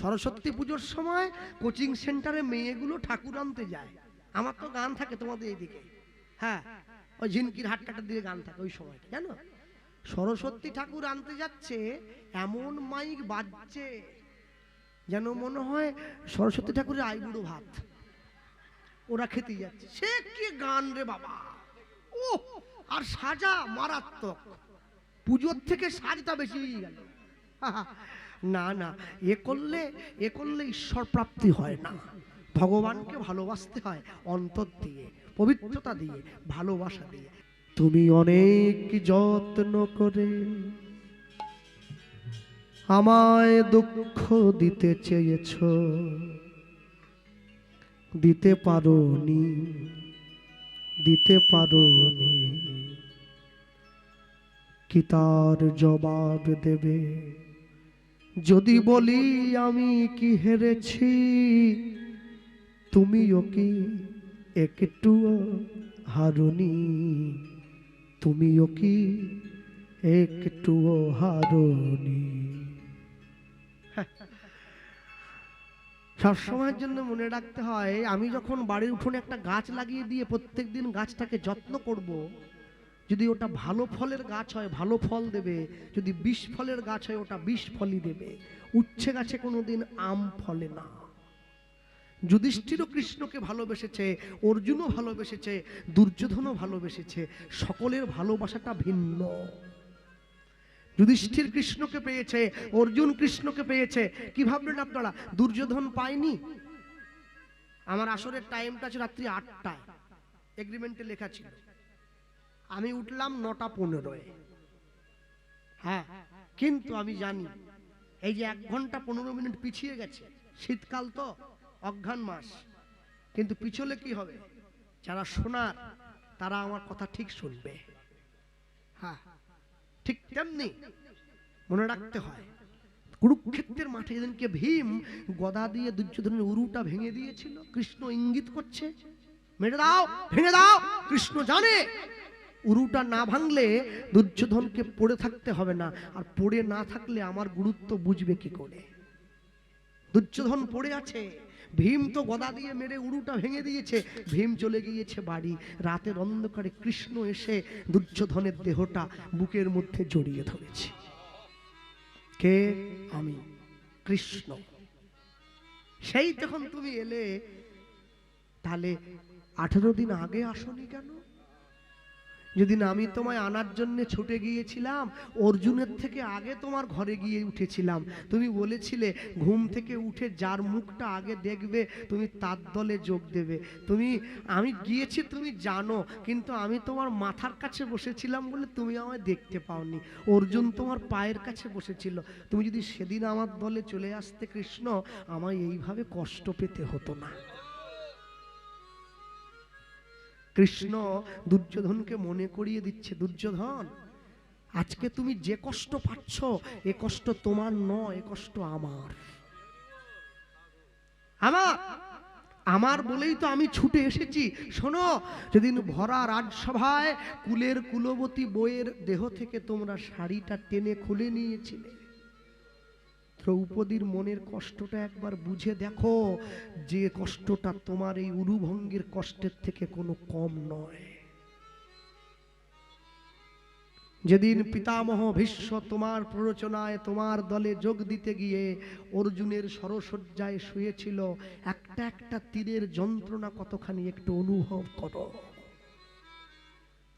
সরস্বতী পুজোর সময় কোচিং সেন্টারে মেয়েগুলো ঠাকুর আনতে যায়। আমার তো গান থাকে তোমাদের এইদিকে। হ্যাঁ ওই ঝিনকির হাটকাটার দিকে গান থাকে ওই সময় জানো? সরস্বতী ঠাকুর আনতে যাচ্ছে, এমন মাইক বাজছে যেন মনে হয় সরস্বতী ঠাকুরের আইবুড়ো ভাত। ওরা খেতে যাচ্ছে। সে কি গান রে বাবা? ও আর সাজা মারাত্মক। পুজোর থেকে সাজটা বেশি হয়ে গেল। না না, এ করলে এ করলে ঈশ্বর প্রাপ্তি হয় না। ভগবানকে ভালোবাসতে হয় অন্তর দিয়ে, পবিত্রতা দিয়ে, ভালোবাসা দিয়ে। তুমি অনেক যত্ন করে আমায় দুঃখ দিতে চেয়েছ, দিতে পারোনি দিতে পারোনি। কি তার জবাব দেবে? যদি বলি আমি কি হেরেছি, তুমিও কি একটুও হারুনি তুমিও কি একটুও হারুনি সবসময়ের জন্য মনে রাখতে হয়, আমি যখন বাড়ির উঠোনে একটা গাছ লাগিয়ে দিয়ে প্রত্যেক দিন গাছটাকে যত্ন করব। যদি ওটা ভালো ফলের গাছ হয়, ভালো ফল দেবে। যদি বিষ ফলের গাছ হয়, ওটা বিষ ফলই দেবে। উচ্ছে গাছে কোনোদিন আম ফলে না। যুধিষ্ঠিরও কৃষ্ণকে ভালোবেসেছে, অর্জুনও ভালোবেসেছে, দুর্যোধনও ভালোবেসেছে, সকলের ভালোবাসাটা ভিন্ন। যুধিষ্ঠির কৃষ্ণকে পেয়েছে, অর্জুন কৃষ্ণকে পেয়েছে। কি ভাবলেন আপনারা? দুর্যোধন পায়নি? আমার আসরের টাইমটা আছে রাত্রি আটটায়। এগ্রিমেন্টে লেখা ছিল। আমি উঠলাম নটা পনেরোয়। হ্যাঁ কিন্তু আমি জানি, এই যে এক ঘণ্টা পনেরো মিনিট পিছিয়ে গেছে, শীতকাল তো অজ্ঞান মাস। কিন্তু পিছলে কি হবে? যারা শোনার, তারা আমার কথা ঠিক শুনবে। হ্যাঁ ঠিক তেমনি মনে রাখতে হয়, কুরুক্ষেত্রের মাঠে যেদিনকে ভীম গদা দিয়ে দুর্যোধনের উরুটা ভেঙে দিয়েছিল, কৃষ্ণ ইঙ্গিত করছে, মেরে দাও, ভেঙে দাও, কৃষ্ণ জানে উরুটা না ভাঙলে দুর্যোধনকে পড়ে থাকতে হবে না। আর পড়ে না থাকলে আমার গুরুত্ব বুঝবে কি করে? দুর্যোধন পড়ে আছে। ভীম তো গদা দিয়ে মেরে উরুটা ভেঙে দিয়েছে। ভীম চলে গিয়েছে বাড়ি। রাতের অন্ধকারে কৃষ্ণ এসে দুর্যোধনের দেহটা বুকের মধ্যে জড়িয়ে ধরেছে। কে? আমি। কৃষ্ণ। সেই তখন তুমি এলে, তাহলে আঠেরো দিন আগে আসনি কেন? যেদিন আমি তোমায় আনার জন্য ছুটে গিয়েছিলাম, অর্জুনের থেকে আগে তোমার ঘরে গিয়ে উঠেছিলাম। তুমি বলেছিলে, ঘুম থেকে উঠে যার মুখটা আগে দেখবে, তুমি তার দলে যোগ দেবে। তুমি, আমি গিয়েছি, তুমি জানো, কিন্তু আমি তোমার মাথার কাছে বসেছিলাম বলে তুমি আমায় দেখতে পাওনি। অর্জুন তোমার পায়ের কাছে বসেছিল। তুমি যদি সেদিন আমার দলে চলে আসতে কৃষ্ণ, আমায় এইভাবে কষ্ট পেতে হতো না। কৃষ্ণ দুর্যোধনকে মনে করিয়ে দিচ্ছে, দুর্যোধন, আজকে তুমি যে কষ্ট পাচ্ছ, এ কষ্ট তোমার নয়, এ কষ্ট আমার। আমার আমার বলেই তো আমি ছুটে এসেছি। শোনো, যেদিন ভরা রাজসভায় কুলের কুলবতী বইয়ের দেহ থেকে তোমরা শাড়িটা টেনে খুলে নিয়েছিলে দ্রৌপদীর মনের কষ্টটা একবার বুঝে দেখো। যে কষ্টটা তোমার এই উরুভঙ্গের কষ্টের থেকে কোনো কম নয়। যেদিন পিতামহ ভীষ্ম তোমার প্ররোচনায় তোমার দলে যোগ দিতে গিয়ে অর্জুনের সরসজ্জায় শুয়েছিল, একটা একটা তীরের যন্ত্রণা কতখানি একটু অনুভব করো।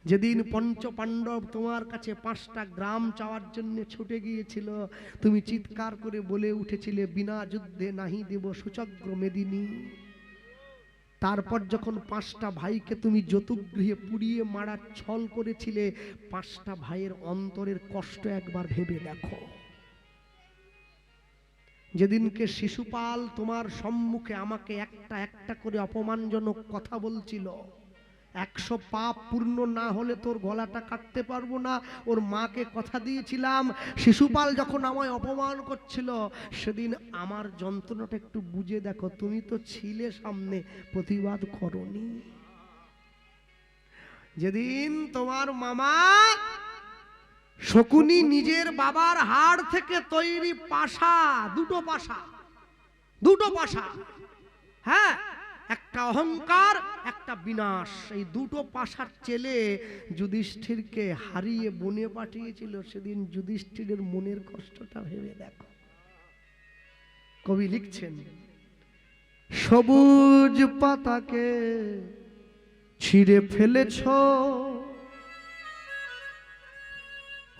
যেদিন পঞ্চ পাণ্ডব তোমার কাছে পাঁচটা গ্রাম চাওয়ার জন্য ছুটে গিয়েছিল, তুমি চিৎকার করে বলে উঠেছিলে, বিনা যুদ্ধে নাহি দেব সুচগ্র মেদিনী। তারপর যখন পাঁচটা ভাইকে তুমি যতুগৃহে পুড়িয়ে মারার ছল করেছিলে, পাঁচটা ভাইয়ের অন্তরের কষ্ট একবার ভেবে দেখো। যেদিনকে শিশুপাল তোমার সম্মুখে আমাকে একটা একটা করে অপমানজনক কথা বলছিল একশো পাপ পূর্ণ না হলে তোর গলাটা কাটতে পারব না। ওর মাকে কথা দিয়েছিলাম, শিশুপাল যখন আমায় অপমান করছিল, সেদিন আমার যন্ত্রণাটা একটু বুঝে দেখো, তুমি তো ছিলে সামনে, প্রতিবাদ করনি। যেদিন তোমার মামা শকুনি নিজের বাবার হাড় থেকে তৈরি পাশা, দুটো পাশা দুটো পাশা হ্যাঁ একটা অহংকার, একটা বিনাশ। এই দুটো পাশার ছেলে যুধিষ্ঠিরকে হারিয়ে বনে পাঠিয়েছিল। সেদিন যুধিষ্ঠিরের মনের কষ্টটা ভেবে দেখো। কবি লিখছেন, সবুজ পাতাকে ছিঁড়ে ফেলেছ।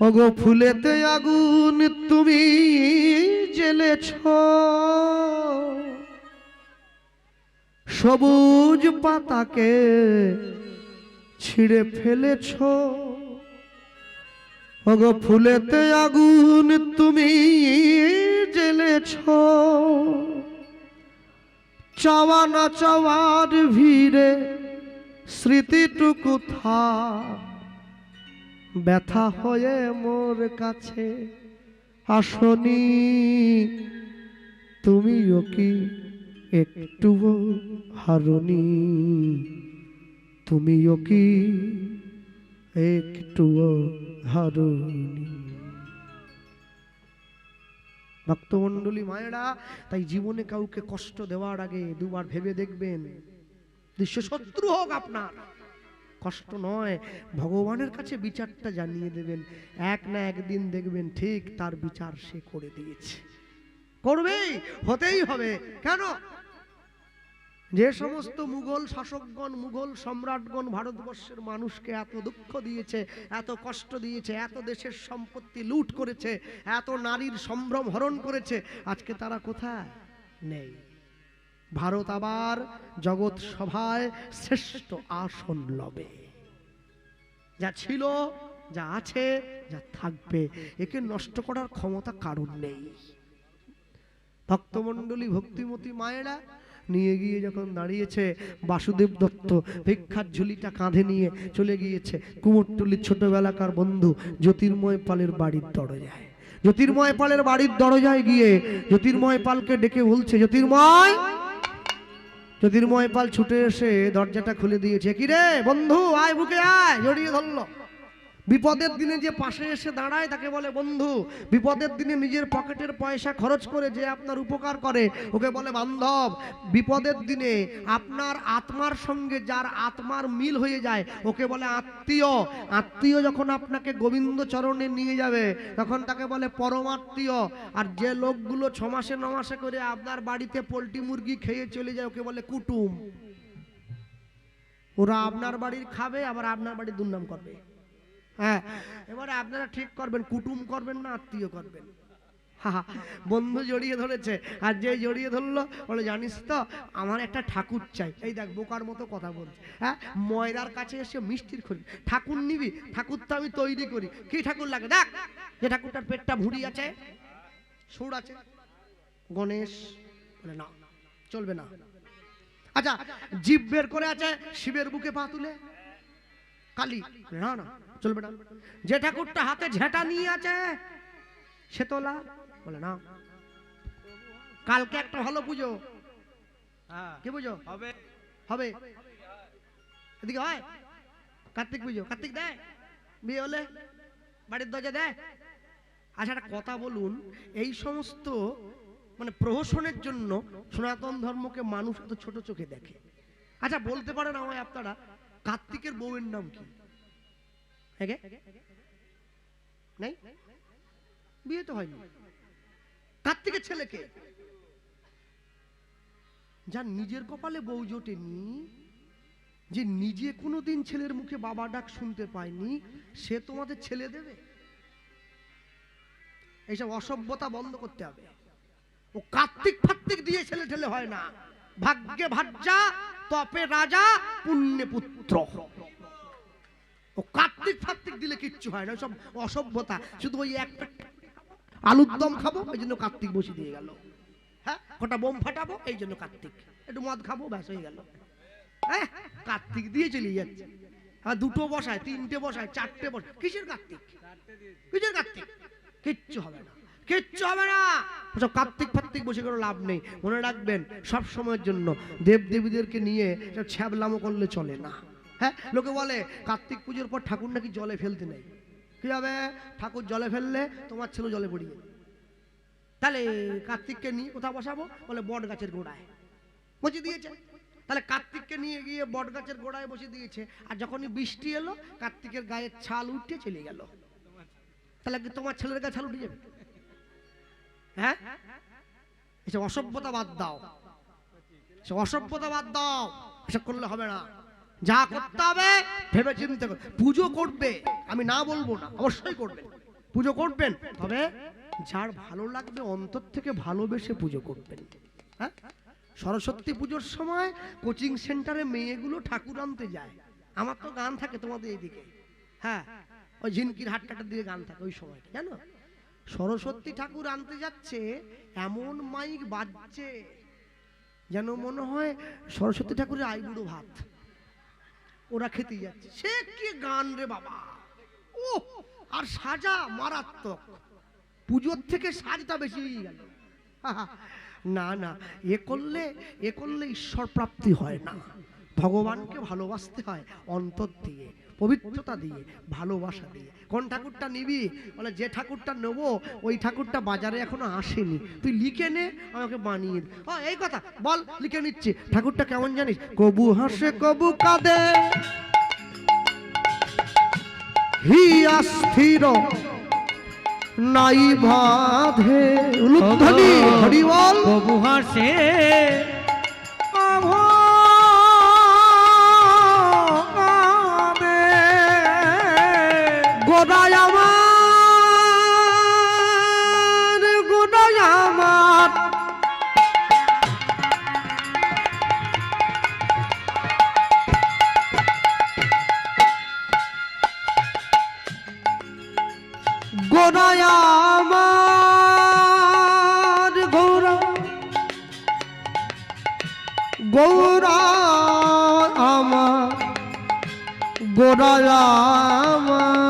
ওগো ফুলেতে আগুন তুমি জ্বেলেছ। সবুজ পাতাকে ছিঁড়ে ফেলেছ। ওগো, ফুলেতে আগুন তুমি জ্বেলেছ। চাওয়া না চাওয়ার ভিড়ে স্মৃতিটুকু থা ব্যথা হয়ে মোর কাছে আসনি, তুমিও কি একটুও হারনি। তুমিও কি একটুও হারনি? ভক্তমণ্ডলী মায়েরা, তাই জীবনে কাউকে কষ্ট দেওয়ার আগে দুবার ভেবে দেখবেন। দৃশ্য শত্রু হোক আপনার। কষ্ট নয়, ভগবানের কাছে বিচারটা জানিয়ে দেবেন। এক না একদিন দেখবেন ঠিক তার বিচার সে করে দিয়েছে। করবেই, হতেই হবে। কেন? যে সমস্ত মুঘল শাসকগণ, মুঘল সম্রাটগণ ভারতবর্ষের মানুষকে এত দুঃখ দিয়েছে, এত কষ্ট দিয়েছে, এত দেশের সম্পত্তি লুট করেছে, এত নারীর সম্ভ্রম হরণ করেছে, আজকে তারা কোথায়? নেই। ভারত আবার জগৎ সভায় শ্রেষ্ঠ আসন লবে। যা ছিল, যা আছে, যা থাকবে, একে নষ্ট করার ক্ষমতা কারণ নেই। ভক্তমণ্ডলী, ভক্তিমতী মায়েরা নিয়ে গিয়ে যখন দাঁড়িয়েছে, বাসুদেব দত্ত ভিক্ষার ঝুলিটা কাঁধে নিয়ে চলে গিয়েছে। কুমোরটুলির ছোটবেলাকার বন্ধু জ্যোতির্ময় পালের বাড়ির দরজায়। জ্যোতির্ময় পালের বাড়ির দরজায় গিয়ে জ্যোতির্ময় পালকে ডেকে বলছে, জ্যোতির্ময়! জ্যোতির্ময় পাল ছুটে এসে দরজাটা খুলে দিয়েছে কি রে বন্ধু, আয় বুকে আয়, জড়িয়ে ধরলো। বিপদের দিনে যে পাশে এসে দাঁড়ায়, তাকে বলে, বন্ধু, বিপদের দিনে নিজের পকেটের পয়সা খরচ করে যে আপনার উপকার করে, ওকে বলে, বান্ধব, বিপদের দিনে আপনার আত্মার সঙ্গে যার আত্মার মিল হয়ে যায়, ওকে বলে, আত্মীয়। আত্মীয় যখন আপনাকে গোবিন্দ চরণে নিয়ে যাবে, তখন তাকে বলে, পরমাত্মীয়। আর যে লোকগুলো ছ মাসে ন মাসে করে আপনার বাড়িতে পোলট্রি মুরগি খেয়ে চলে যায়, ওকে বলে, কুটুম। ওরা আপনার বাড়ির খাবে, আবার আপনার বাড়ির দুর্নাম করবে। হ্যাঁ। এবারে আপনারা ঠিক করবেন, কুটুম করবেন না, আত্মীয় করবেন। বন্ধু জড়িয়ে ধরেছে, আর যে জড়িয়ে ধরলো, বলে, জানিস তো, আমার একটা ঠাকুর চাই। এই দেখ, বোকার মতো কথা বলছে। হ্যাঁ ময়রার কাছে এসে মিষ্টির খড়ি ঠাকুর নিবি, ঠাকুর তো আমি তৈরি করি। কি ঠাকুর লাগে? দেখ, যে ঠাকুরটার পেটটা ভুড়ি আছে সুর আছে। গণেশ বলে, না, চলবে না। আচ্ছা জিভ বের করে আছে শিবের বুকে পা তুলে। কালী না না চলবে না। যে ঠাকুরটা হাতে ঝেঁটা নিয়ে আছে সে তোলা বলে না। কালকে একটা ভালো পুজো। হ্যাঁ। কি পুজো? হবে। হবে। এদিকে হয়। কার্তিক পুজো। কার্তিক দেয় বিয়ে হলে বাড়ির দরজা দেয় আচ্ছা একটা কথা বলুন। এই সমস্ত মানে প্রহসনের জন্য সনাতন ধর্মকে মানুষ এত ছোট চোখে দেখে। আচ্ছা বলতে পারেন আমায় আপনারা কার্তিকের বউয়ের নাম কি? হ্যাঁ? নেই? বিয়ে তো হয়নি। কার্তিকের ছেলেকে? নিজের কপালে বউ জোটেনি, যে নিজে কোনোদিন ছেলের মুখে বাবা ডাক শুনতে পায়নি, সে তোমাদের ছেলে দেবে? এইসব অসভ্যতা বন্ধ করতে হবে। ও কার্তিক ফার্তিক দিয়ে ছেলে ঠেলে হয় না। ভাগ্যে ভাজ্যা, তপে রাজা, পুণ্যে পুত্র। ও কার্তিক ফার্তিক দিলে কিচ্ছু হয় না সব অসভ্যতা। শুধু ওই আলুর দম খাব ওই জন্য কার্তিক বসে দিয়ে গেল। হ্যাঁ কটা বোম ফাটাবো, এই জন্য কার্তিক। একটু মদ খাব, ব্যাস, হয়ে গেল। হ্যাঁ কার্তিক দিয়ে চলে যাচ্ছে। আর দুটো বসায়, তিনটে বসায়, চারটে বসায়। কিসের কার্তিক? কিসের কার্তিক? কিচ্ছু হবে না, কিচ্ছু হবে না। সব কার্তিক ফার্তিক বসে কোনো লাভ নেই। মনে রাখবেন, সব সময়ের জন্য দেব দেবীদেরকে নিয়ে সব ছ্যাবলামো করলে চলে না। হ্যাঁ? লোকে বলে, কার্তিক পুজোর পর ঠাকুর নাকি জলে ফেলতে নেই। কি হবে? ঠাকুর জলে ফেললে তোমার ছেলে জলে পড়িয়ে তাহলে কার্তিককে নিয়ে কোথাও বসাবো? বলে বট গাছের গোড়ায়। বসে দিয়েছে। তাহলে কার্তিককে নিয়ে গিয়ে বট গাছের গোড়ায় বসে দিয়েছে। আর যখনই বৃষ্টি এলো, কার্তিকের গায়ের ছাল উঠে চলে গেল। তাহলে তোমার ছেলের গায়ে ছাল উঠে যাবে? হ্যাঁ? এসব অসভ্যতা বাদ দাও। সে অসভ্যতা বাদ দাও। এসব করলে হবে না। যা করতে হবে, ভেবে চিন্তে কর। পুজো করবে, আমি না বলব না, অবশ্যই করবেন পুজো করবেন, তবে যার ভালো লাগবে অন্তর থেকে ভালোবেসে পুজো করবেন। হ্যাঁ? সরস্বতী পুজোর সময় কোচিং সেন্টারে মেয়েগুলো ঠাকুর আনতে যায়। আমার তো গান থাকে তোমাদের এইদিকে। হ্যাঁ? ওই ঝিনকির হাটটাটার দিকে গান থাকে ওই সময় জানো? সরস্বতী ঠাকুর আনতে যাচ্ছে, এমন মাইক বাজছে, যেন মনে হয় সরস্বতী ঠাকুরের আইবুড়ো ভাত। ওরা খেতে যাচ্ছে। সে কি গান রে বাবা? ও আর সাজা মারাত্মক। পুজোর থেকে সাজটা বেশি না না, এ করলে এ করলে ঈশ্বর প্রাপ্তি হয় না। ভগবানকে ভালোবাসতে হয় অন্তর দিয়ে। পবিত্রতা দিয়ে, ভালোবাসা দিয়ে। কোন ঠাকুরটা নিবি? বলে, যে ঠাকুরটা নেব, ওই ঠাকুরটা বাজারে এখনও আসেনি। তুই লিখে নে, আমাকে বানিয়ে ও, এই কথা, বল, লিখে নিচ্ছি। ঠাকুরটা কেমন জানিস? কবু হাসে, কবু কাঁদে হিয়া স্থির নাই বাধে। উলুধ্বনি হরি বল। হাসে গৌরা আমা গোড়ায় আমার।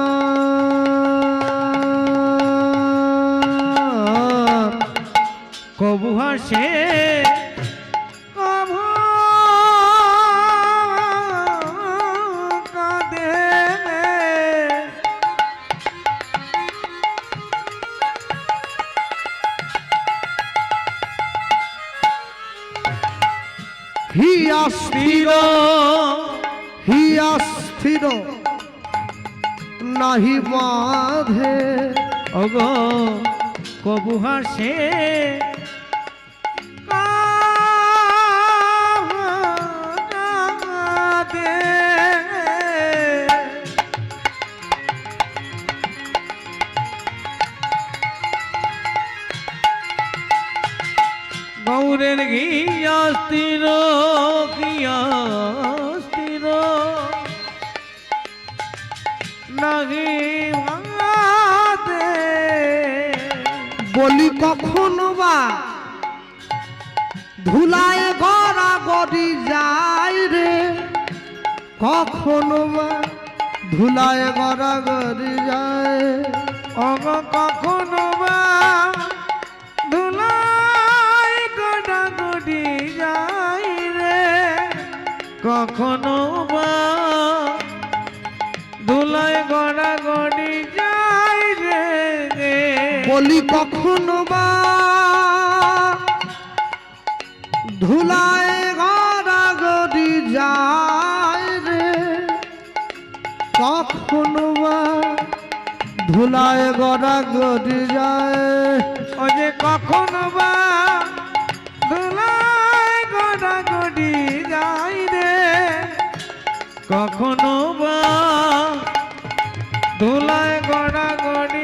নাহি বাঁধে। ওগো কবু হাসে। গৌরের ঘিয়া স্থির ঘিয়া ধুলায় গড়া গড়ি যায় রে। কখনো ধুলায় গড়া গড়ি যায়। অগ, কখনো বা ধুলাই গোটা গুটি যাই রে। কখনো বা ধুলাই গড়া গড়ি রে রে। বলি কখনো বা ধুলায় গড়া গড়ি যায় রে। কখনো বা ধুলায় গড়া গড়ি যায়। ও যে কখনো বা ধুলাই গোটা গুটি যাই রে। কখনো বা ধুলাই গড়া গড়ি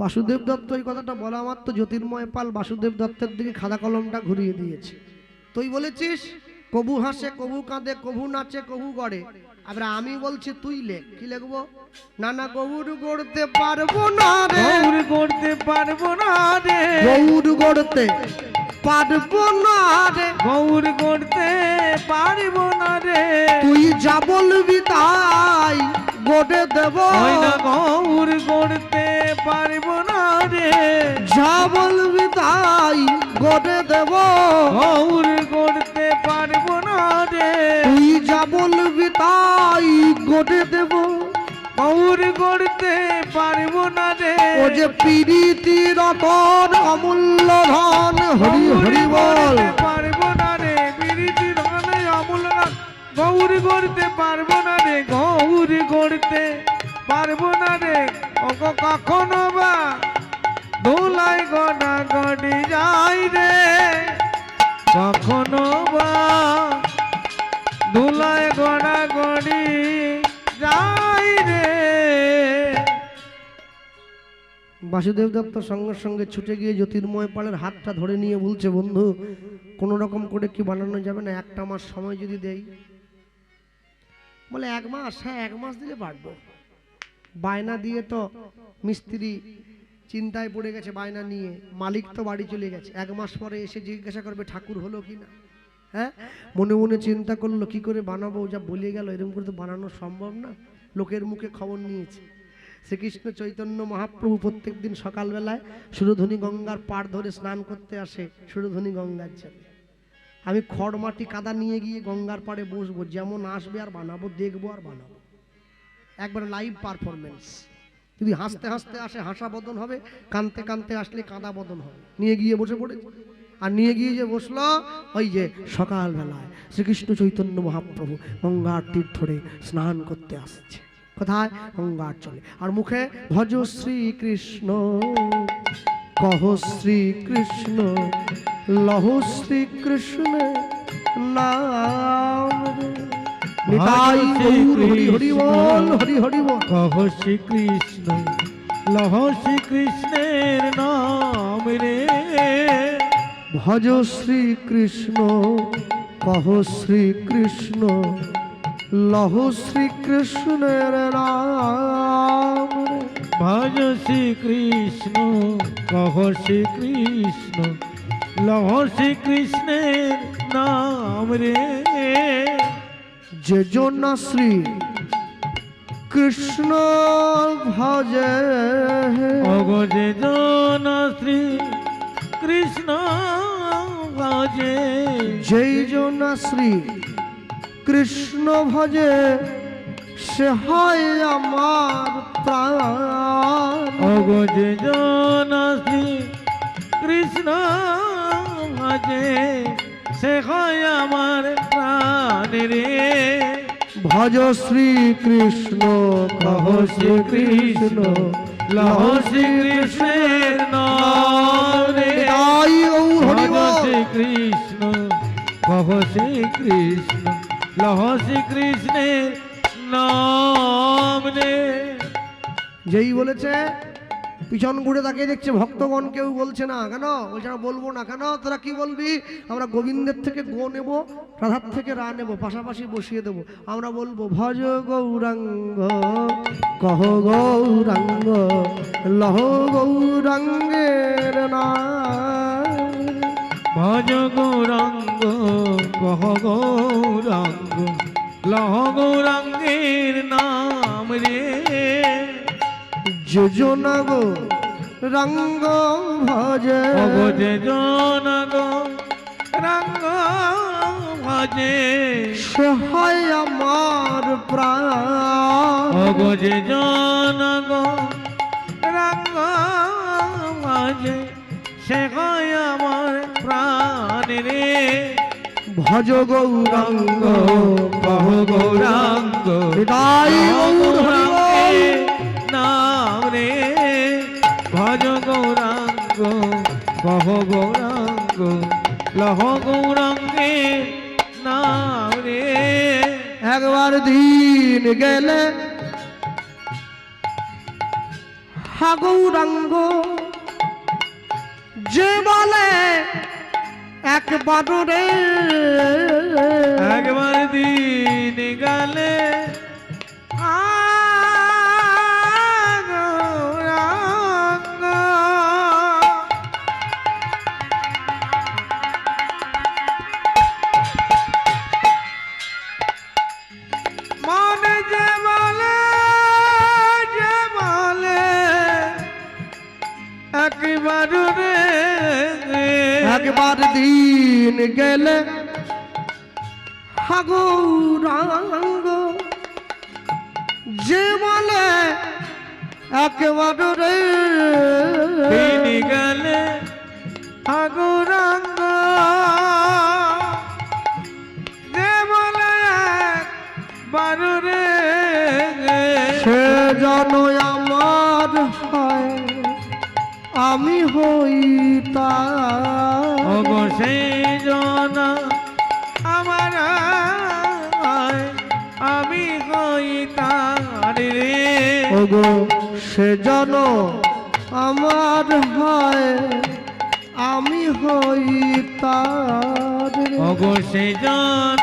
বাসুদেব দত্ত এই কথাটা বলা মাত্র জ্যোতির্ময় পাল বাসুদেব দত্তের দিকে খাতা কলমটা ঘুরিয়ে দিয়েছে। তুই বলেছিস কবু হাসে কবু কাঁদে কবু নাচে কবু গড়ে। আবার আমি বলছি তুই লেখ কি লিখব? না না গৌর গড়তে পারব না রে। গৌর করতে পারব না রে। গৌর গড়তে পারব না রে। গৌর গড়তে পারব না রে। তুই যা বলবি তাই গড়ে দেব। না গৌর করতে পারব না রে। যা বলবি তাই গড়ে দেব। গৌর করতে পারব না রে। তুই যা বলবি তাই গড়ে দেব। গৌর করতে পারব না রে। ও যে পিরিতি রতন অমূল্য ধন হরি হরি বল। পারব না রে বিরিতি ধনে অমূল্য না গৌর করতে পারব না রে গৌর করতে পারব না রে। ওগো কখনো বা দোলাই গড়া গড়ি যাই রে। কখনো বা দোলাই গড়া গড়ি যাই রে। বাসুদেব দত্ত সঙ্গে সঙ্গে ছুটে গিয়ে জ্যোতির্ময় পালের হাতটা ধরে নিয়ে বলছে, বন্ধু, কোনো রকম করে কি বানানো যাবে না? একটা মাস সময় যদি দেই। বলে, এক মাস? হ্যাঁ এক মাস দিলে পারব বায়না দিয়ে তো মিস্ত্রি চিন্তায় পড়ে গেছে বায়না নিয়ে। মালিক তো বাড়ি চলে গেছে। এক মাস পরে এসে জিজ্ঞাসা করবে ঠাকুর হলো কি না হ্যাঁ? মনে মনে চিন্তা করল, কি করে বানাবো? যা বলে গেল, এরকম করে তো বানানো সম্ভব না। লোকের মুখে খবর নিয়েছে। শ্রীকৃষ্ণ চৈতন্য মহাপ্রভু প্রত্যেক দিন সকালবেলায় সুরধনী গঙ্গার পাড় ধরে স্নান করতে আসে সুরধনী গঙ্গার জলে। আমি খড় মাটি কাদা নিয়ে গিয়ে গঙ্গার পাড়ে বসবো। যেমন আসবে আর বানাবো, দেখব আর বানাবো। একবার লাইভ পারফরমেন্স যদি হাসতে হাসতে আসে হাসা বদন হবে, কানতে কানতে আসলে কাঁদা বদন হবে। নিয়ে গিয়ে বসে পড়ে। আর নিয়ে গিয়ে যে বসল, ওই যে সকালবেলায় শ্রীকৃষ্ণ চৈতন্য মহাপ্রভু গঙ্গার তীর ধরে স্নান করতে আসছে। কোথায়? গঙ্গার চলে আর মুখে, ভজ শ্রীকৃষ্ণ, কহ শ্রীকৃষ্ণ, লহ শ্রীকৃষ্ণ নাম। নিতাই হরি হরি বল হরি হরি বল। কহ শ্রীকৃষ্ণ লহ শ্রীকৃষ্ণের নাম রে। ভজ শ্রীকৃষ্ণ কহ শ্রীকৃষ্ণ লহ শ্রীকৃষ্ণের নাম রে। ভজ শ্রীকৃষ্ণ কহ শ্রীকৃষ্ণ লহ শ্রীকৃষ্ণের নাম রে। যে জন শ্রী কৃষ্ণ ভজে। অগজে জন শ্রী কৃষ্ণ ভজে। যেই জন শ্রী কৃষ্ণ ভজে সে হয় আমার প্রাণ। অগজে জন শ্রী কৃষ্ণ ভজে। সে হয় আমার প্রাণ রে। ভজ শ্রীকৃষ্ণ কহ শ্রীকৃষ্ণ লহ শ্রীকৃষ্ণের নাম রে। তাই গৌর হরি ভজ বল। শ্রীকৃষ্ণ কহ শ্রীকৃষ্ণ লহ শ্রীকৃষ্ণের নাম রে। যেই বলেছে পিছন ঘুরে তাকিয়ে দেখছে ভক্তগণ কেউ বলছে না, কেন? বলছে, না, বলব না, কেন? তোরা কি বলবি? আমরা গোবিন্দের থেকে গো নেব, রাধার থেকে রা নেব, পাশাপাশি বসিয়ে দেবো। আমরা বলব, ভজ গৌরাঙ্গ, কহ গৌরাঙ্গ, লহ গৌরাঙ্গের না ভজ গৌরাঙ্গ, কহ গৌরাঙ্গ, লহ গৌরাঙ্গের নাম রে। যোজনা গো রঙ্গ ভজে। অগজে জন গো রঙ্গ ভজে। সে হয় আমার প্রাণ। অগজে জন গো রঙ্গ ভজে। সে হয় আমার প্রাণ রে। ভজ গৌরাঙ্গ কহ গৌরাঙ্গ। হৃদয় গৌরাঙ্গ লহ গৌরাঙ্গে নাম। রে একবার দিন গেলে হা গৌরাঙ্গ যে বলে একবার রে। একবার দিন গেলে একবার রে। একবার দিন গেলে হাগুরাঙ্গ যে বলে একবার রে। দিন গেলে ঠাকুরাঙ্গ আমি হই তার ওগো সেই আমার আমি হই তার রে। ওগো সে জন আমার হয় আমি হই তার ওগো সেই জন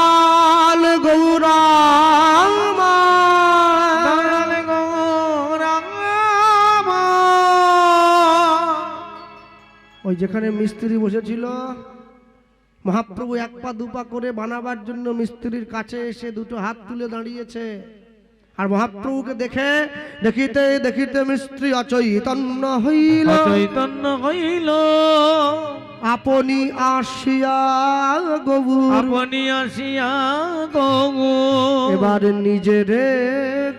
যেখানে মিস্ত্রি বসেছিল মহাপ্রভু এক পা দুপা করে বানাবার জন্য মিস্ত্রির কাছে এসে দুটো হাত তুলে দাঁড়িয়েছে। আর মহাপ্রভুকে দেখে দেখিতে দেখিতে মিস্ত্রি অচৈতন্য হইল। চৈতন্য হইল। আপনি আসিয়া গবুর। আপনি আসিয়া গৌ এবার নিজেরে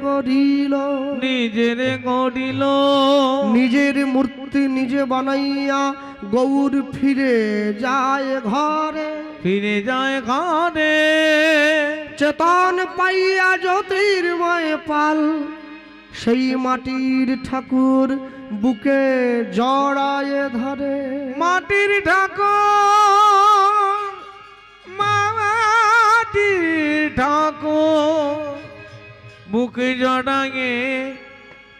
গড়িল। নিজের গড়িল। নিজের মূর্তি নিজে বানাইয়া গৌর ফিরে যায় ঘরে। ফিরে যায় ঘরে। চেতন পাইয়া জ্যোতির্ময় পাল। সেই মাটির ঠাকুর বুকে জড়ায় ধরে। মাটির ঠাকুর মাটির ঠাকুর। বুকে জড়াঙে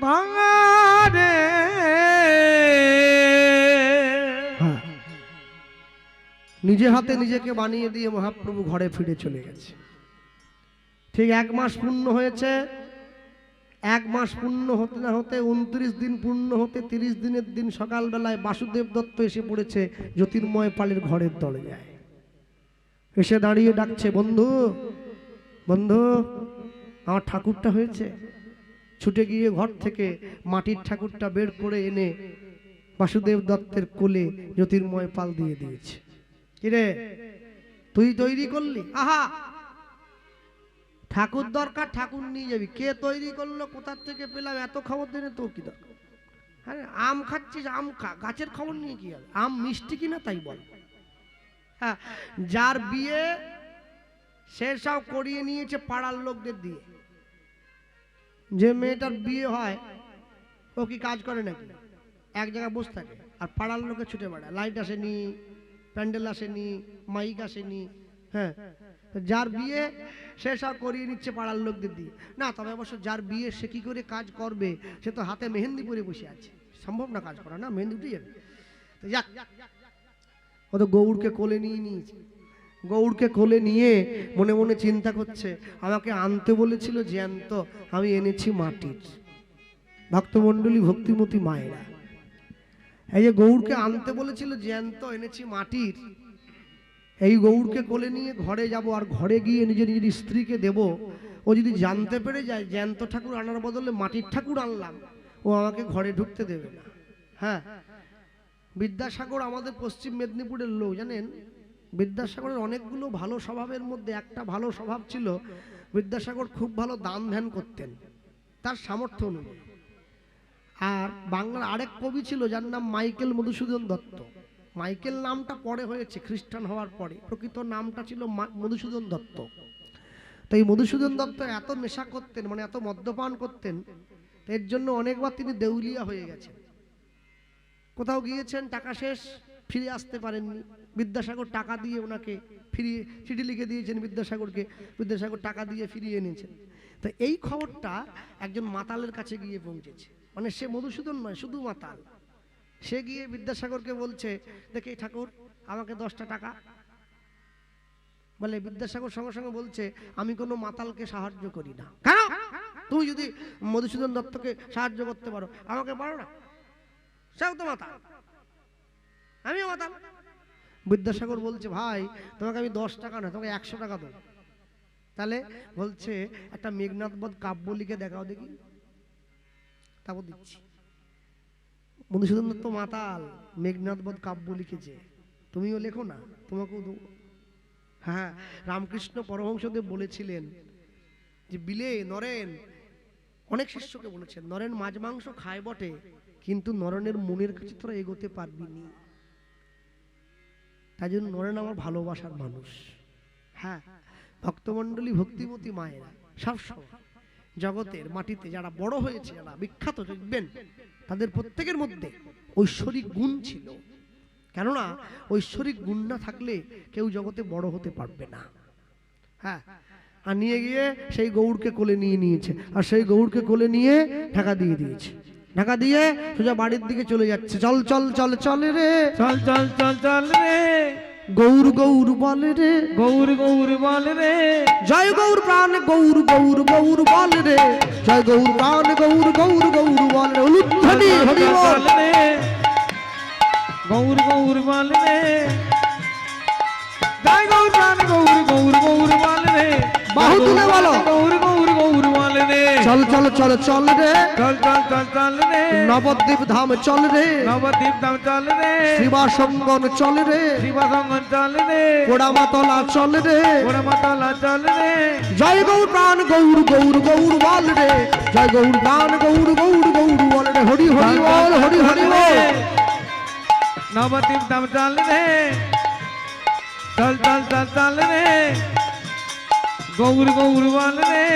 ভাঙারে হ্যাঁ। নিজে হাতে নিজেকে বানিয়ে দিয়ে মহাপ্রভু ঘরে ফিরে চলে গেছে। ঠিক এক মাস পূর্ণ হয়েছে। এক মাস পূর্ণ হতে না হতে উনত্রিশ দিন পূর্ণ হতে তিরিশ দিনের দিন সকালবেলায় বাসুদেব দত্ত এসে পড়েছে জ্যোতির্ময় পালের ঘরের দরজায় এসে দাঁড়িয়ে ডাকছে, বন্ধু বন্ধু আমার ঠাকুরটা হয়েছে। ছুটে গিয়ে ঘর থেকে মাটির ঠাকুরটা বের করে এনে বাসুদেব দত্তের কোলে জ্যোতির্ময় পাল দিয়ে দিয়েছে। কিরে তুই তৈরি করলি? আহা! ঠাকুর দরকার, ঠাকুর নিয়ে যাবি। কে তৈরি করল? কোথার থেকে পেলাম? এত খবর দিনে তোর কি দরকার? হ্যাঁ আম খাচ্ছিস, আম খা। গাছের খবর নিয়ে কি হবে? আম মিষ্টি কিনা তাই বল। হ্যাঁ যার বিয়ে সে সব করিয়ে নিয়েছে পাড়ার লোকদের দিয়ে। যে মেয়েটার বিয়ে হয়, ও কি কাজ করে নাকি? এক জায়গায় বসে থাকে, আর পাড়ার লোকে ছুটে বেড়ায়। লাইট আসেনি, প্যান্ডেল আসেনি, মাইক আসেনি হ্যাঁ। যার বিয়ে সে সব করিয়ে নিচ্ছে পাড়ার লোকদের দিয়ে। না, তবে অবশ্য যার বিয়ে সে কি করে কাজ করবে, সে তো হাতে মেহেন্দি পরে বসে আছে। সম্ভব না কাজ করা, না, মেহেন্দি উঠে যাবে। তো যাক, ও তো গৌড়কে কোলে নিয়ে নিয়েছে। গৌড়কে কোলে নিয়ে মনে মনে চিন্তা করছে। আমাকে আনতে বলেছিল, জ্যান্ত, আমি এনেছি মাটির। ভক্তমণ্ডলী, ভক্তিমতী মায়েরা, এই যে গৌড়কে আনতে বলেছিল, জ্যান্ত, এনেছি মাটির। এই গৌড়কে কোলে নিয়ে ঘরে যাব আর ঘরে গিয়ে নিজের নিজের স্ত্রীকে দেব। ও যদি জানতে পেরে যায়, জ্যান্ত ঠাকুর আনার বদলে মাটির ঠাকুর আনলাম। ও আমাকে ঘরে ঢুকতে দেবে না। হ্যাঁ বিদ্যাসাগর আমাদের পশ্চিম মেদিনীপুরের লোক, জানেন? বিদ্যাসাগরের অনেকগুলো ভালো স্বভাবের মধ্যে একটা ভালো স্বভাব ছিল, বিদ্যাসাগর খুব ভালো দান ধ্যান করতেন। তার সামর্থ্য অনুযায়ী। আর বাংলার আরেক কবি ছিল, যার নাম মাইকেল মধুসূদন দত্ত। মাইকেল নামটা পরে হয়েছে, খ্রিস্টান হওয়ার পরে। প্রকৃত নামটা ছিল মধুসূদন দত্ত। তো এই মধুসূদন দত্ত এত নেশা করতেন মানে এত মদ্যপান করতেন এর জন্য অনেকবার তিনি দেউলিয়া হয়ে গেছেন। কোথাও গিয়েছেন, টাকা শেষ, ফিরে আসতে পারেননি। বিদ্যাসাগর টাকা দিয়ে ওনাকে ফিরিয়ে, চিঠি লিখে দিয়েছেন বিদ্যাসাগরকে, বিদ্যাসাগর টাকা দিয়ে ফিরিয়ে এনেছেন। তো এই খবরটা একজন মাতালের কাছে গিয়ে পৌঁছেছে। মানে সে মধুসূদন নয়, শুধু মাতাল। সে গিয়ে বিদ্যাসাগরকে বলছে, দেখে ঠাকুর, আমাকে দশটা টাকা। বলে বিদ্যাসাগর সঙ্গে সঙ্গে বলছে, আমি কোনো মাতালকে সাহায্য করি না। কেন? তুমি যদি মধুসূদন দত্তকে সাহায্য করতে পারো, আমাকে পারো না? সেও তো মাতাল। আমিও মাতাল। বিদ্যাসাগর বলছে, ভাই, তোমাকে আমি দশ টাকা না তোমাকে একশো টাকা দেবো। তাহলে বলছে, একটা মেঘনাথবধ কাব্য লিখে দেখাও দেখি। তারপর দিচ্ছি। মধুসূদন দত্ত মাতাল মেঘনাথবধ কাব্য লিখেছে। তুমিও লেখো না, তোমাকেও দেবো। হ্যাঁ রামকৃষ্ণ পরমহংসদেব বলেছিলেন যে, বিলে নরেন। অনেক শিষ্যকে বলেছেন, নরেন মাছ মাংস খায় বটে, কিন্তু নরেনের মনের কাছে তোরা এগোতে পারবি নি। তাই জন্য নরেন আমার ভালোবাসার মানুষ। হ্যাঁ ভক্তমণ্ডলী, ভক্তিমতী মায়েরা, সবসময় জগতের মাটিতে যারা বড় হয়েছে, যারা বিখ্যাত, দেখবেন তাদের প্রত্যেকের মধ্যে ঐশ্বরিক গুণ ছিল। কেননা ঐশ্বরিক গুণ না থাকলে কেউ জগতে বড় হতে পারবে না। হ্যাঁ আর নিয়ে গিয়ে সেই গৌড়কে কোলে নিয়ে নিয়েছে, আর সেই গৌড়কে কোলে নিয়ে ঢাকা দিয়ে দিয়েছে। ঢাকা দিয়ে সোজা বাড়ির দিকে চলে যাচ্ছে। চল চল চল চল রে। চল চল চল চল রে। গৌর গৌর বলে রে। গৌর গৌর বল রে। জয় গৌর প্রাণ গৌর গৌর গৌর বল রে। জয় গৌর প্রাণ গৌর গৌর গৌর বল রে। উলুধ্বনি হরি বল। রে। গৌর গৌর বল রে। জয় গৌর প্রাণ গৌর গৌর গৌর বল রে। বাহু তুলে বলো। গৌর রে চল চল চল চল রে চল চল চল চল রে নবদ্বীপ ধাম চল রে নবদ্বীপ ধাম চল রে শিবাসঙ্গন চল রে শিবসঙ্গন চল রে পোড়ামাতলা চল রে গোড়ামাতলা চল রে জয় গৌর প্রাণ গৌর গৌর গৌর বল রে জয় গৌর প্রাণ গৌর গৌর গৌর বল রে হরি হরি বল হরি হরি বল নবদ্বীপ ধাম চল রে চল চল চল চল রে গৌর গৌর বল রে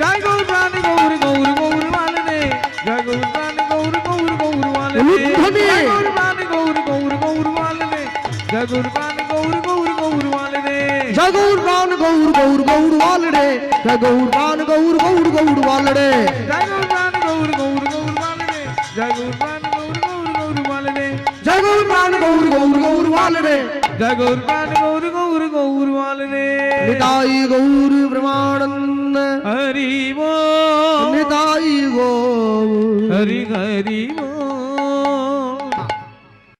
জয় গৌর প্রাণ গৌর গৌর গৌর রে জয় গৌর প্রাণ গৌর গৌর গৌর উলুধ্বনি। জয় গৌর প্রাণ গৌর গৌর গৌর রে জয় গৌর প্রাণ গৌর গৌর গৌর রে জয় গৌর প্রাণ গৌর গৌর গৌর রে জয় গৌর প্রাণ গৌর গৌর গৌর রে জয় গৌর প্রাণ গৌর গৌর গৌর বল জয় গৌর প্রাণ গৌর গৌর গৌর জয় গৌর প্রাণ গৌর গৌর গৌর জয় গৌর প্রাণ গৌর গৌর গৌর নিতাই গৌর ব্রহ্মানন্দ அறிவோம் தாய் ஓ ஹரி ஹரி